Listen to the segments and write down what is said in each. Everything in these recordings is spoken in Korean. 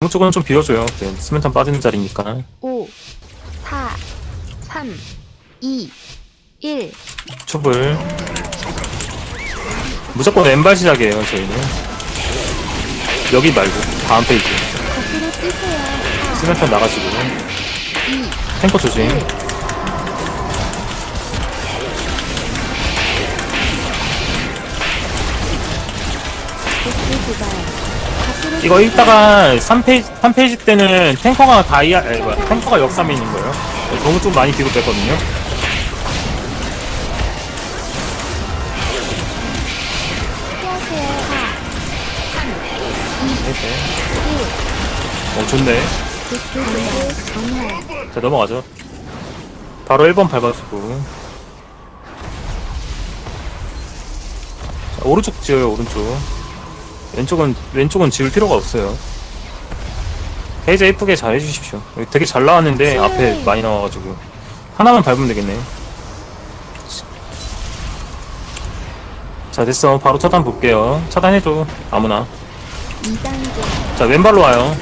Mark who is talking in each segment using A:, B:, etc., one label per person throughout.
A: 오른쪽은 좀 비워줘요. 네, 스멘탄 빠지는 자리니까.
B: 5, 4, 3, 2, 1.
A: 촉을. 무조건 왼발 시작이에요, 저희는. 여기 말고, 다음 페이지.
B: 거꾸로 뛰세요. 4,
A: 스멘탄 나가시고.
B: 2,
A: 탱커 조심.
B: 복수 도발.
A: 이거 읽다가 3페이지, 3페이지 때는 탱커가 다이아, 아니, 뭐야, 탱커가 역삼에 있는 거예요. 너무 좀 많이 뒤로 뺐거든요.
B: 피하세요. 4, 3,
A: 됐어요.
B: 1.
A: 어, 좋네. 자, 넘어가죠. 바로 1번 밟아주고. 자, 오른쪽 지어요, 오른쪽. 왼쪽은, 왼쪽은 지을 필요가 없어요. 해제 예쁘게 잘 해주십시오. 여기 되게 잘 나왔는데, 앞에 많이 나와가지고. 하나만 밟으면 되겠네. 자, 됐어. 바로 차단 볼게요. 차단해줘. 아무나.
B: 2단계.
A: 자, 왼발로 와요.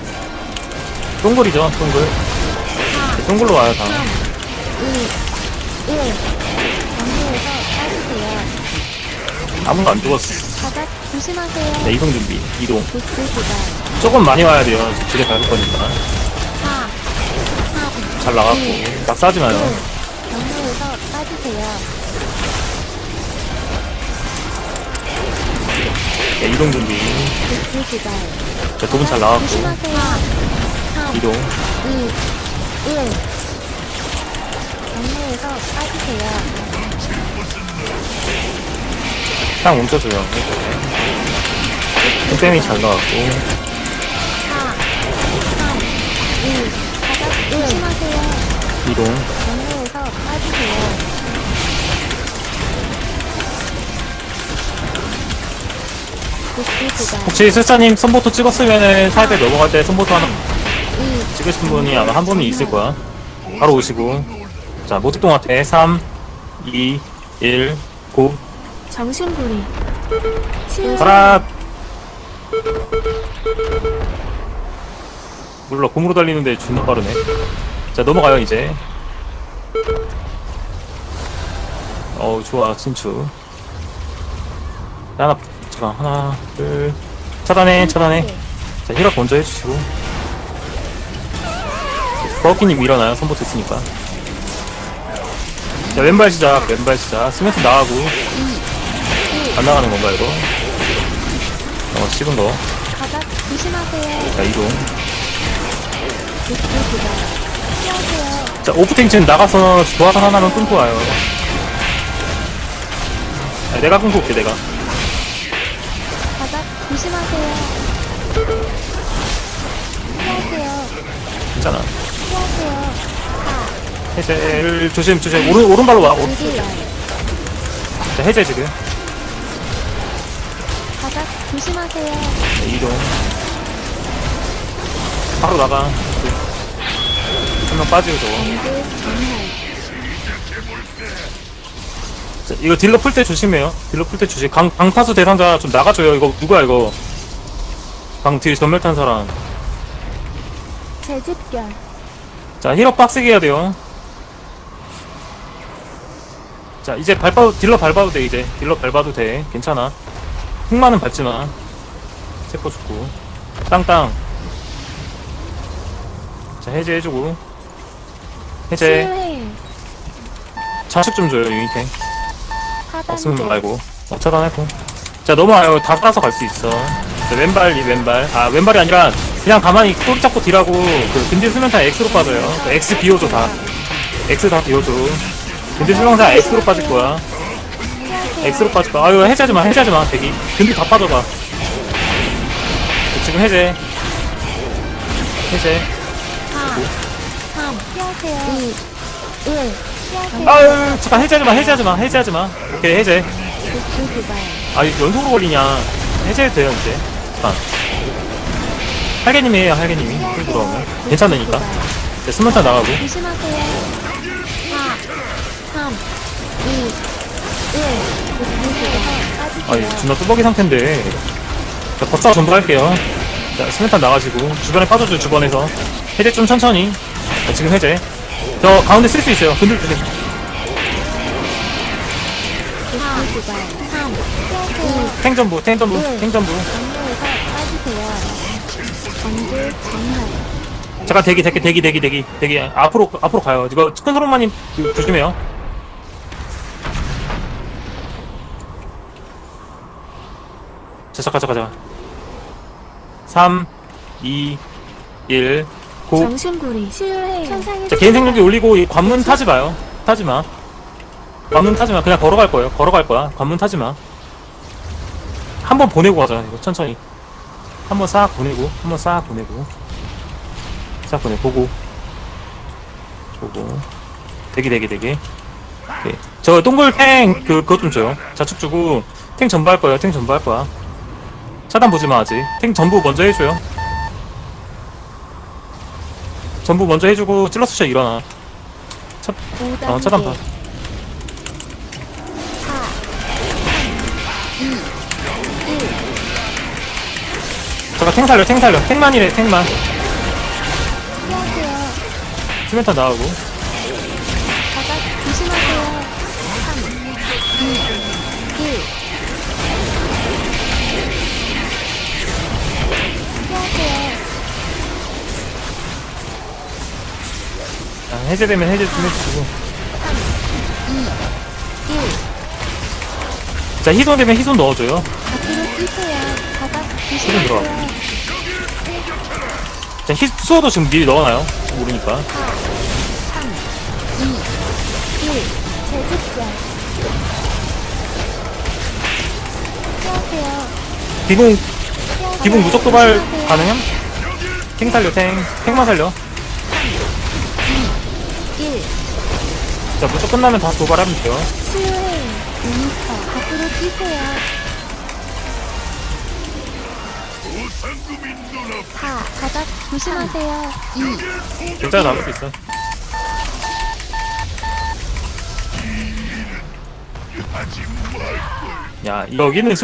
A: 동굴이죠, 동굴. 동굴로 와요, 다.
B: 3, 2, 1. 경로에서 빠지세요.
A: 아무도 안 죽었어.
B: 바닥 조심하세요.
A: 네, 이동 준비. 이동. 조금 많이 와야 돼요. 지뢰 밟을 거니까.
B: 4, 3,
A: 잘 나갔고. 막 싸지 마요.
B: 경로에서 빠지세요.
A: 네, 이동 준비.
B: 복수 도발.
A: 자, 두분잘 나갔고.
B: 조심하세요. 3,
A: 이동.
B: 2, 1. 경로에서 빠지세요.
A: 딱 멈춰줘요. 템템이 잘 나갔고.
B: 4, 3, 2, 바닥 조심하세요.
A: 이동.
B: 빠지세요.
A: 혹시 술사님 선보토 찍었으면은 사이드 넘어갈 때 선보토 하나
B: 2,
A: 찍으신 분이 아마 한 분이 있을 거야. 바로 오시고. 자, 모택동한테 3, 2, 1, 고.
B: 정신부리. 치유.
A: 가라! 몰라, 공으로 달리는데 존나 빠르네. 자, 넘어가요, 이제. 어우, 좋아, 친추. 자, 하나, 잠깐, 하나, 둘. 차단해, 차단해. 자, 힐업 먼저 해주시고. 버키님 일어나요, 선보트 있으니까. 자, 왼발 시작, 왼발 시작. 스매트 나가고. 안 나가는 건가, 이거? 어, 씹은 거.
B: 바닥 조심하세요.
A: 자, 이동.
B: 피하세요.
A: 자, 오프탱 지금 나가서 도화선 하나만 끊고 와요. 아, 내가 끊고 올게, 내가.
B: 바닥 조심하세요. 피하세요.
A: 괜찮아.
B: 피하세요.
A: 해제를 조심, 조심. 오른, 오른발로 와.
B: 4,
A: 오,
B: 2, 1.
A: 자, 해제 지금.
B: 조심하세요.
A: 자, 이동. 바로 나가. 한 명 빠지고 저거. 자, 이거 딜러 풀 때 조심해요. 딜러 풀 때 조심. 강, 강타수 대상자 좀 나가줘요. 이거 누구야, 이거. 강 뒤에 전멸 탄 사람.
B: 재집결.
A: 자, 힐업 빡세게 해야 돼요. 자, 이제 밟아도, 딜러 밟아도 돼, 이제. 딜러 밟아도 돼. 괜찮아. 흑마는 밟지 마. 세포 죽고. 땅땅. 자, 해제해주고. 해제. 자식 좀 줘요, 유니탱. 없으면
B: 4단계.
A: 말고. 어, 차단했고. 자, 넘어와요. 다 따서 갈 수 있어. 자, 왼발, 이 왼발. 아, 왼발이 아니라, 그냥 가만히 꼬리 잡고 딜하고, 그, 근딜 수면 다 X로 빠져요. 그 X 비워줘, 다. X 다 비워줘. 근딜 수면 다 X로 빠질 거야. X로 빠질 거야. 아유, 해제하지 마, 해제하지 마, 대기. 근딜 다 빠져봐. 지금 해제. 해제.
B: 4, 3, 피하세요. 2, 1. 피하세요.
A: 아유, 잠깐 해제하지 마, 해제하지 마, 해제하지 마. 오케이, 해제. 아, 이거 연속으로 걸리냐. 해제해도 돼요, 이제. 잠깐. 할개님이 해요, 할개님이. 풀 들어오면. 괜찮으니까. 네, 스물타 나가고.
B: 조심하세요. 4, 3, 2, 1. 복수 도발.
A: 아. 이거 존나 뚜벅이 상태인데. 자, 법사 전부 할게요. 자, 스멘탄 나가시고, 주변에 빠져줘요, 주변에서. 해제 좀 천천히. 자, 지금 해제. 저 가운데 쓸 수 있어요. 근들 주세요.
B: 5초 도발. 3. 피하세요.
A: 탱전부, 탱전부,
B: 네.
A: 탱전부. 잠깐 대기, 대기, 대기, 대기, 대기, 대기. 앞으로, 앞으로 가요. 이거 큰 소름만님 그, 조심해요. 자, 잠깐, 잠깐, 잠깐. 3, 2, 1, 고.
B: 정신구리. 천상의
A: 자, 개인 생존기 올리고 이 관문 타지 마요. 타지 마. 관문 타지 마. 그냥 걸어갈 거예요. 걸어갈 거야. 관문 타지 마. 한 번 보내고 가자. 이거 천천히. 한 번 싹 보내고, 한 번 싹 보내고. 싹 보내. 보고. 보고. 대기, 대기, 대기. 오케이. 저 동굴 탱, 그, 그것 좀 줘요. 자축 주고, 탱 전부 할 거예요. 탱 전부 할 거야. 차단 보지 마, 아직. 탱 전부 먼저 해줘요. 전부 먼저 해주고, 찔러스셔 일어나. 첫,
B: 5단계.
A: 어, 차단 봐.
B: 4. 2. 1.
A: 잠깐 탱 살려, 탱 살려. 탱만이래, 탱만. 수면타 나오고. 해제되면 해제 좀 해주시고.
B: 1.
A: 자, 희손 되면 희손 넣어줘요.
B: 밖으로. 조심하세요.
A: 자, 희, 수호도 지금 미리 넣어놔요. 모르니까.
B: 4. 3. 2. 1. 제습자. 피하세요.
A: 기붕,
B: 피하세요.
A: 기붕 무적 도발. 가능함? 탱 살려, 탱. 탱만 살려.
B: 1.
A: 자, 무적 끝나면 다시 도발하면 돼요.
B: 치유해. 2m. 밖으로 뛰세요. 4. 바닥 조심하세요. 2.
A: 괜찮아, 나올 수 있어. 야, 여기는